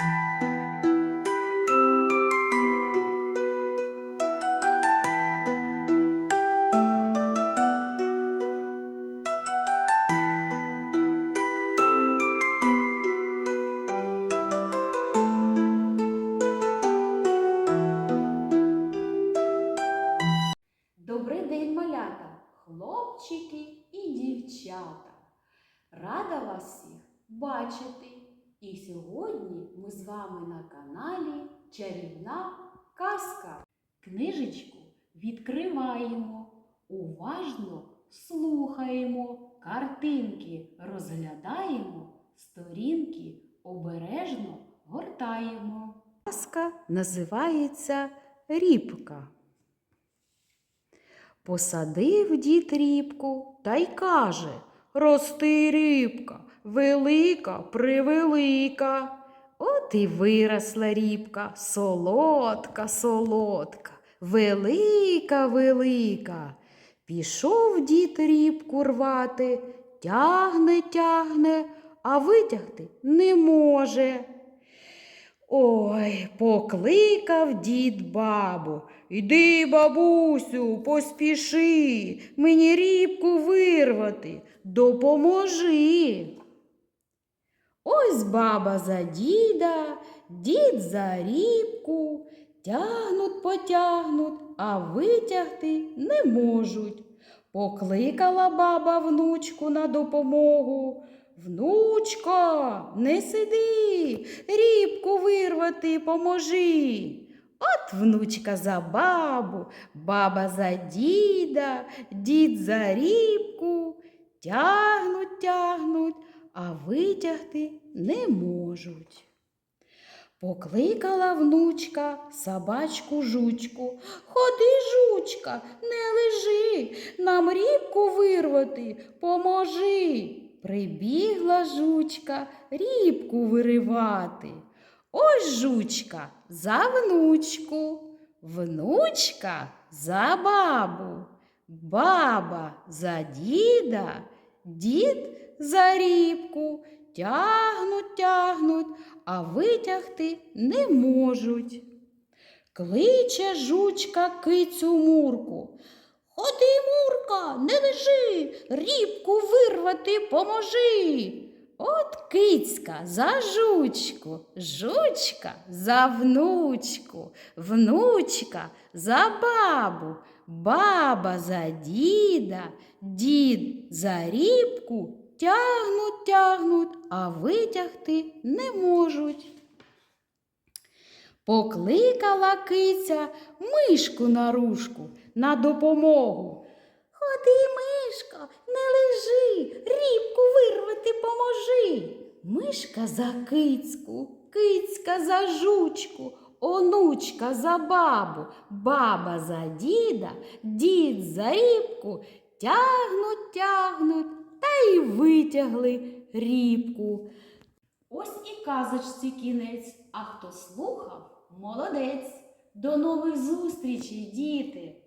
Добрий день, малята, хлопчики і дівчата. Рада вас всіх бачити. І сьогодні ми з вами на каналі Чарівна казка. Книжечку відкриваємо, уважно слухаємо, картинки розглядаємо, сторінки обережно гортаємо. Казка називається Рібка. Посадив дід рібку та й каже Рости рібка, велика, превелика. От і виросла рібка, солодка, солодка, велика, велика. Пішов дід рібку рвати, тягне, тягне, а витягти не може. Ой, покликав дід бабу. Іди, бабусю, поспіши, мені рібку вирвати, допоможи. Ось баба за діда, дід за рібку, тягнуть, потягнуть, а витягти не можуть. Покликала баба внучку на допомогу. Внучко, не сиди, рібку вирвати поможи. От внучка за бабу, баба за діда, дід за рібку. Тягнуть, тягнуть, а витягти не можуть. Покликала внучка собачку жучку. Ходи, жучка, не лежи, нам рібку вирвати, поможи. Прибігла жучка рібку виривати. Ось жучка за внучку, внучка за бабу, баба за діда, дід за рібку. Тягнуть, тягнуть, а витягти не можуть. Кличе жучка кицю мурку. Ходи, Мурка, не лежи, рібку вирвати поможи. От кицька за жучку, жучка за внучку, внучка за бабу, баба за діда, дід за рібку тягнуть, тягнуть, а витягти не можуть. Покликала киця мишку на рушку на допомогу. Ходи, мишко, не лежи, рібку вирвати поможи. Мишка за кицьку, кицька за жучку, онучка за бабу, баба за діда, дід за рібку, тягнуть, тягнуть та й витягли рібку. Ось і казочці кінець, а хто слухав, молодець. До нових зустрічей, діти!